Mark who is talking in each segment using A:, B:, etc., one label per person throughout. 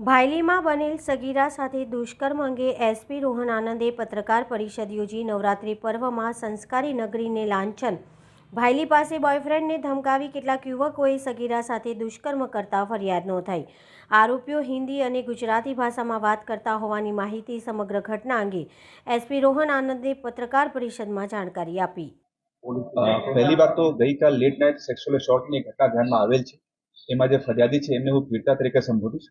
A: ભાયલીમાં બનેલ સગીરા સાથે દુષ્કર્મ અંગે એસપી રોહન આનંદે પત્રકાર પરિષદ યોજી નવરાત્રિ પર્વમાં સંસ્કારી નગરીને લાંછન. ભાયલી પાસે બોયફ્રેન્ડને ધમકાવી કેટલાક યુવકોએ સગીરા સાથે દુષ્કર્મ કરતા ફરિયાદ નોંધાઈ. આરોપીઓ હિન્દી અને ગુજરાતી ભાષામાં વાત કરતા હોવાની માહિતી સમગ્ર ઘટના અંગે એસપી રોહન આનંદે પત્રકાર પરિષદમાં જાણકારી આપી.
B: પહેલી વાત તો ગઈકાલ લેટ નાઇટ સેક્સ્યુઅલ એસોલ્ટની ઘટના ધ્યાનમાં આવેલ છે. એમાં જે ફરિયાદી છે, એમને હું પીડિતા તરીકે સંબોધીશ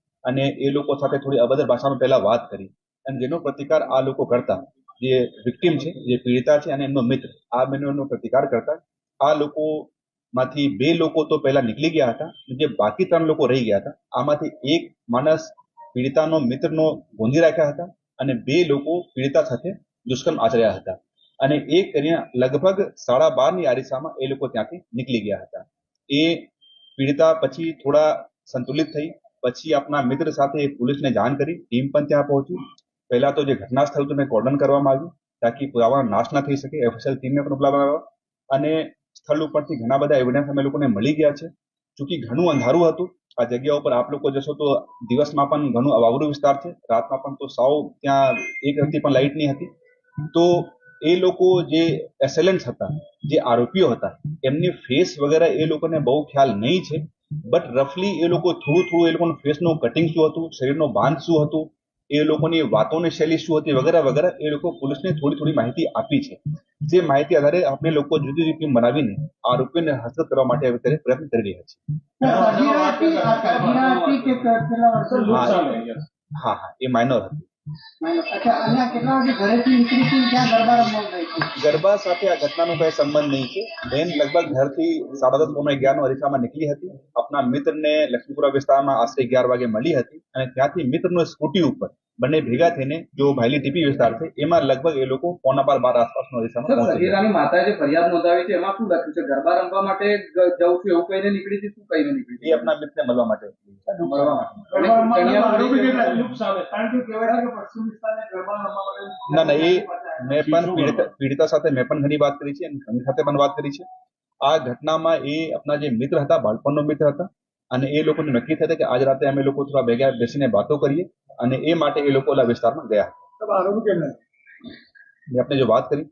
B: અને એ લોકો સાથે થોડી અભદ્ર ભાષામાં પહેલા વાત કરી. અને જેનો પ્રતિકાર આ લોકો કરતા, જે વિક્ટિમ છે, જે પીડિતા છે અને એમનો મિત્ર, આ બંનેનો પ્રતિકાર કરતા, આ લોકો માંથી બે લોકો તો પહેલા નીકળી ગયા હતા જે બાકી ત્રણ લોકો રહી ગયા હતા, આમાંથી એક માણસ પીડિતાનો મિત્રનો ગોંધી રાખ્યા હતા અને બે લોકો પીડિતા સાથે દુષ્કર્મ આચર્યા હતા. અને એ કરીને લગભગ સાડા બારની આરિસામાં એ લોકો ત્યાંથી નીકળી ગયા હતા. એ પીડિતા પછી થોડા સંતુલિત થઈ પછી આપણા મિત્ર સાથે પોલીસને જાણ કરી, ટીમ પણ ત્યાં પહોંચી. પહેલા તો જે ઘટના સ્થળ હતું કોર્ડન કરવામાં આવ્યું, તાકી પુરાવા નાશ ના થઈ શકે એફએસએલ ટીમને પણ બોલાવવામાં આવ્યા અને સ્થળ ઉપરથી ઘણા બધા એવિડન્સ અમે લોકોને મળી ગયા છે. ચૂંકી ઘણું અંધારું હતું, આ જગ્યા ઉપર આપ લોકો જશો તો દિવસમાં પણ ઘણું અવાવરું વિસ્તાર છે. રાતમાં પણ તો સાવ ત્યાં એક રતી પણ લાઇટ નહીં હતી. તો એ લોકો જે એસેલન્ટ્સ હતા, જે આરોપીઓ હતા, એમની ફેસ વગેરે એ લોકોને બહુ ખ્યાલ નહીં છે. બટ રફલી એ લોકો થોડું થોડું એ લોકોનું ફેસનું કટિંગ શું હતું? શરીરનો બાંધ શું હતું? એ લોકોની વાતોની શૈલી શું હતી? વગેરે વગેરે એ લોકો પોલીસને થોડી થોડી માહિતી આપી છે. જે માહિતી આધારે આપણે લોકો જુદી જુદી ટીમ બનાવીને આરોપીઓને હસ્તગત કરવા માટે અત્યારે પ્રયત્ન કરી રહ્યા છીએ. હા હા હા એ માઇનોર હતી.
C: ગરબા
B: સાથે આ ઘટનાનો કઈ સંબંધ નહીં છે. બેન લગભગ ઘરથી સાડા દસ, પોણા અગિયાર નો અરીસામાં નીકળી હતી. આપના મિત્રને લક્ષ્મીપુરા વિસ્તારમાં આશરે અગિયાર વાગે મળી હતી અને ત્યાંથી મિત્રનો સ્કૂટી ઉપર બંને ભેગા થઈને જો ભાઈલી ટીપી વિસ્તાર છે એમાં લગભગ એ લોકો પોના બાર બાર આસપાસનો દિશામાં
D: સગીરાની માતાએ જે ફરિયાદ નોંધાવી છે એમાં શું લખ્યું છે? ગરબા રમવા માટે ગ- છું એવું કહીને નીકળી હતી શું કહીને નીકળી
B: એ આપના મિત્રને મળવા માટે.
D: મળવા
C: છે
B: ના ના એ મેં પણ પીડિતા પીડિતા સાથે મેં પણ ઘણી વાત કરી છે અને ઘણી સાથે પણ વાત કરી છે. આ ઘટનામાં એ આપના જે મિત્ર હતા બાળપણનો મિત્ર હતા અને એ લોકોને નક્કી થયું કે આજ રાતે અમે લોકો થોડા ભેગા બેસીને વાતો કરીએ અને એ માટે એ લોકો ઓલા વિસ્તારમાં ગયા. મેં આપણે જો વાત કરી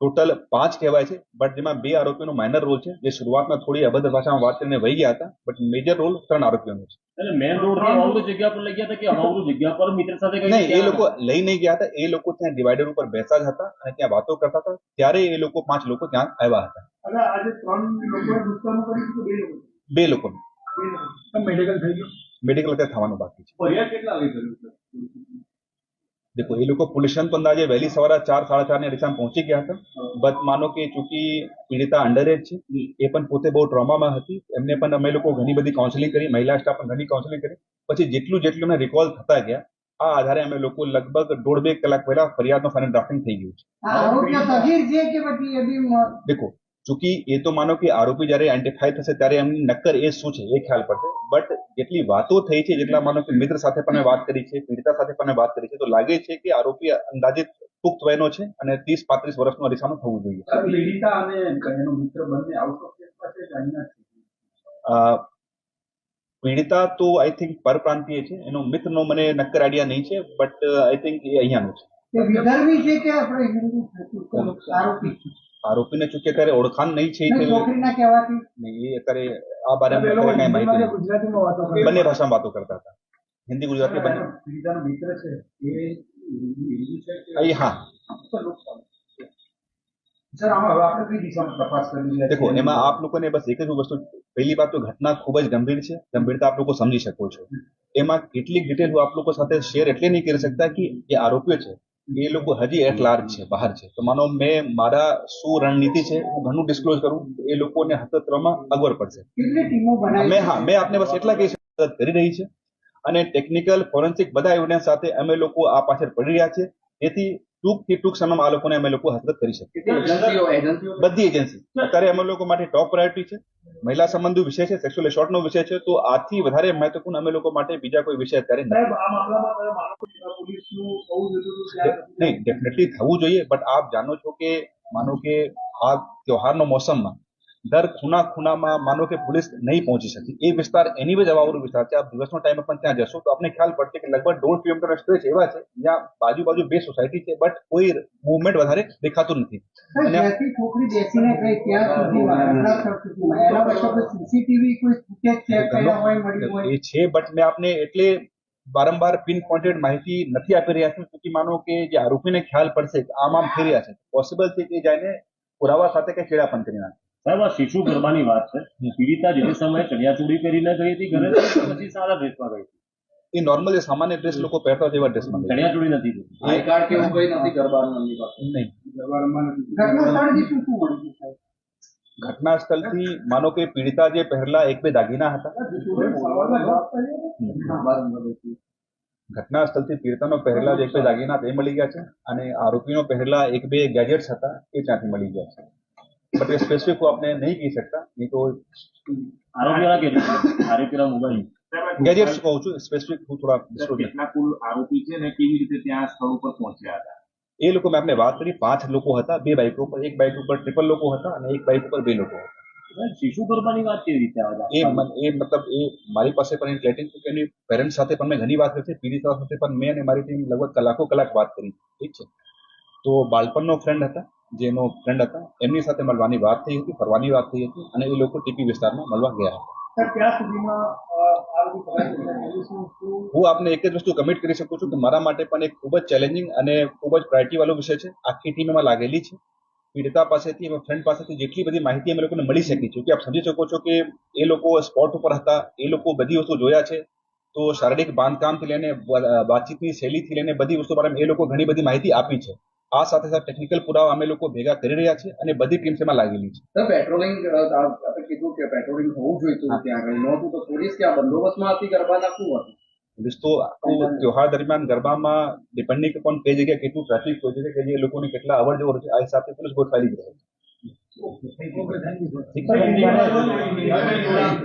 B: ટોટલ પાંચ કહેવાય છે બટ જેમાં બે આરોપીનો માઇનર રોલ છે જે શરૂઆતમાં થોડી અભદ્ર ભાષામાં વાત કરીને વહી ગયા હતા બટ મેજર રોલ ત્રણ આરોપીઓનો છે.
E: એટલે મેન રોડ અવાવરું જગ્યા પર લઈ ગયા હતા કે અવાવરું જગ્યા પર મિત્ર સાથે
B: નહીં એ લોકો લઈ નહીં ગયા હતા એ લોકો ત્યાં ડિવાઈડર ઉપર બેસા જ હતા અને ત્યાં વાતો કરતા હતા ત્યારે એ લોકો પાંચ લોકો ત્યાં આવ્યા હતા.
C: આજે ત્રણ લોકો
B: બે લોકો
C: મેડિકલ થઈ ગયું?
B: મેડિકલ અત્યારે થવાનું બાકી છે.
D: ફરિયાદ કેટલા લઈ કર્યું છે?
B: દેખો એ લોકો પોલ્યુશન સ્ટેશન પર અંદાજે વહેલી સવારે ચાર સાડા ચારની રિક્ષામાં પહોંચી ગયા હતા. બટ માનો કે ચૂંકી પીડિતા અંડર એજ છે. એ પણ પોતે બહુ ટ્રોમામાં હતી. એમને પણ અમે લોકો ઘણી બધી કાઉન્સેલિંગ કરી મહિલા સ્ટાફ પણ ઘણી કાઉન્સેલિંગ કરી. પછી જેટલું જેટલું એમને રિકોલ થતા ગયા આ આધારે અમે લોકો લગભગ દોઢ બે કલાક પહેલા ફરિયાદનો ફાઇનલ ડ્રાફ્ટિંગ થઈ ગયું છે. દેખો ચૂંકી એ તો માનો કે આરોપી જ્યારે આઈડેન્ટિફાઈ થશે ત્યારે એમની નક્કર એ શું છે એ ખ્યાલ પડશે બટ જેટલી વાતો થઈ છે જેટલા માનો કે મિત્ર સાથે પણ વાત કરી છે પીડિતા સાથે પણ વાત કરી છે તો લાગે છે કે આરોપી અંદાજિત પુખ્ત વયનો છે અને ત્રીસ પાંત્રીસ વર્ષનો અરીસાનો થવું જોઈએ
D: પીડિતા અને એનો મિત્ર બંને આઉટ ઓફ સ્ટેટ પાસે જ અહીંના જ છે
B: અ, પીડિતા તો આઈ થિંક પરપ્રાંતીય છે એનો મિત્રનો મને નક્કર આઈડિયા નહીં છે બટ આઈ થિંક એ અહીંયાનો છે
C: વિધર્મી છે કે આપણે હિન્દુ આરોપી
B: આરોપીને ચૂકે ત્યારે ઓળખાણ નહીં છે
C: છોકરીના કહેવાથી
B: નહીં, એ અત્યારે આ અત્યારે માહિતી
C: ગુજરાતીમાં વાતો
B: બંને ભાષામાં વાતો કરતા હતા હિન્દી ગુજરાતી બંને
D: મિત્ર છે એ
B: હા દેખો એમાં આપ લોકોને બસ એક જ વસ્તુ પહેલી વાત તો ઘટના ખૂબ જ ગંભીર છે ગંભીરતા આપ લોકો સમજી શકો છો એમાં કેટલીક ડિટેલ હું આપ લોકો સાથે શેર એટલે નહીં કરી શકતા કે એ આરોપીઓ છે એ લોકો હજી એટ લાર્જ છે બહાર છે. તો માનો મેં મારા શું રણનીતિ છે હું ઘણું ડિસ્ક્લોઝ કરું એ લોકોને હતત્રમાં અગવડ પડશે. મેં હા મેં આપને બસ એટલા કહી મદદ કરી રહી છે. અને ટેકનિકલ ફોરેન્સિક બધા એવિડન્સ સાથે અમે લોકો આ પાછળ પડી રહ્યા છે. જેથી ટૂંકથી ટૂંક સમયમાં આ લોકોને અમે લોકો હસ્તગત કરી શકીએ. બધી એજન્સી અત્યારે અમે લોકો માટે ટોપ પ્રાયોરિટી છે. મહિલા સંબંધી વિષય છે સેક્સ્યુઅલ એસોર્ટનો વિષય છે તો આથી વધારે મહત્વપૂર્ણ અમે લોકો માટે બીજા કોઈ વિષય અત્યારે નથી. નહીં ડેફિનેટલી થવું જોઈએ બટ આપ જાણો છો કે માનો કે આ ત્યોહારનો મોસમમાં દર ખૂણા ખૂણામાં માનો કે પોલીસ નહીં પહોંચી શકી. એ વિસ્તાર એની જ હવાવાળો વિસ્તાર છે. આપ દિવસનો ટાઈમે પણ ત્યાં જશો. તો આપને ખ્યાલ પડશે કે લગભગ દોઢ કિલોમીટર સ્ટ્રેચ એવા છે. જ્યાં બાજુ બાજુ બે સોસાયટી છે બટ કોઈ મુવમેન્ટ વધારે દેખાતું નથી. એ છે બટ મેં આપને એટલે વારંવાર પિન પોઇન્ટેડ માહિતી નથી આપી રહ્યા છું. કે માનો કે જે આરોપીને ખ્યાલ પડશે કે આમ આમ ફેર્યા રહ્યા છે. પોસિબલ છે કે જઈને પુરાવા સાથે કે છેડા પણ કરી નાખે.
E: સાહેબ આ શિશુ ગરબાની વાત છે. પીડિતા જે સમયે ચણિયા ચોડી પહેરીને ગઈ હતી ઘરે પછી સારા ડ્રેસમાં ગઈ હતી.
B: એ નોર્મલ સામાન્ય ડ્રેસ લોકો પહેરતા જેવા ડ્રેસમાં ચણિયા
E: ચોડી નથી
D: આઈ કાર્ડ કે એવું કઈ નથી ગરબા રમવાની પાસે
B: નહીં.
C: ઘટના સ્થળથી શું શું મળ્યું સાહેબ?
B: ઘટના સ્થળથી માનો કે પીડિતા જે પહેરલા એક બે દાગીના હતા. ઘટના સ્થળથી પીડિતાનો પહેરેલા જે એક બે દાગીના તે મળી ગયા છે અને આરોપીનો પહેલા એક બે ગેજેટ્સ હતા એ ત્યાંથી મળી ગયા છે. બટ એ સ્પેસિફિક હું આપને નહીં કહી શકતા નહીં તો
E: આરોપીઓના કેટલા આરોપીઓના મોબાઈલ
B: ગેજેટ્સ કહું છું સ્પેસિફિક હું થોડા disclose નથી.
F: કેટલા કુલ આરોપી છે ને કેવી રીતે ત્યાં સ્થળ ઉપર પહોંચ્યા હતા
B: એ લોકો મેં આપને વાત કરી પાંચ લોકો હતા બે બાઇકો પર એક બાઇક ઉપર ટ્રિપલ લોકો હતા અને એક બાઇક ઉપર બે લોકો હતા
E: સાહેબ, શિશુ ગરબાની વાત કેવી રીતે આવે
B: એ મન- એ મતલબ એ મારી પાસે પણ એક લેટિંગ કે એની પેરેન્ટ્સ સાથે પણ મેં ઘણી વાત કરી છે પીડિતા સાથે પણ મેં અને મારી ટીમ લગભગ કલાકો કલાક વાત કરી ઠીક છે તો બાળપણનો ફ્રેન્ડ હતા જેનો ફ્રેન્ડ હતા એમની સાથે મળવાની વાત થઈ હતી ફરવાની વાત થઈ હતી અને એ લોકો ટીપી વિસ્તારમાં મળવા ગયા હતા. હું આપને એક જ વસ્તુ કમિટ કરી શકું છું કે મારા માટે પણ એક ખૂબ જ ચેલેન્જિંગ અને ખૂબ જ પ્રાયોરિટી વાળો વિષય છે. આખી ટીમ એમાં લાગેલી છે. પીડિતા પાસેથી એમાં ફ્રેન્ડ પાસેથી જેટલી બધી માહિતી અમે લોકોને મળી શકી છે કે આપ સમજી શકો છો કે એ લોકો સ્પોટ ઉપર હતા એ લોકો બધી વસ્તુ જોયા છે. તો શારીરિક બાંધકામથી લઈને વાતચીતની શૈલીથી લઈને બધી વસ્તુ બારે એ લોકો ઘણી બધી માહિતી આપી છે. આ સાથે સાથે ટેકનિકલ પુરાવા અમે લોકો ભેગા કરી રહ્યા છે અને બધી ટીમ્સ એમાં લાગેલી છે.
D: સર પેટ્રોલિંગ આપણે કીધું કે પેટ્રોલિંગ હોવું જોઈએ ત્યાં આગળ. નહોતું તો પોલીસ આ બંદોબસ્તમાં હતી ગરબાના શું હતું?
B: પોલીસ તો આખું ત્યોહાર દરમિયાન ગરબામાં ડિપેન્ડિંગ અપોન કઈ જગ્યાએ કેટલું ટ્રાફિક હોય છે કે જે લોકોને કેટલા અવર જવર છે આ હિસાબથી પોલીસ ગોઠવાયેલી જ રહે છે.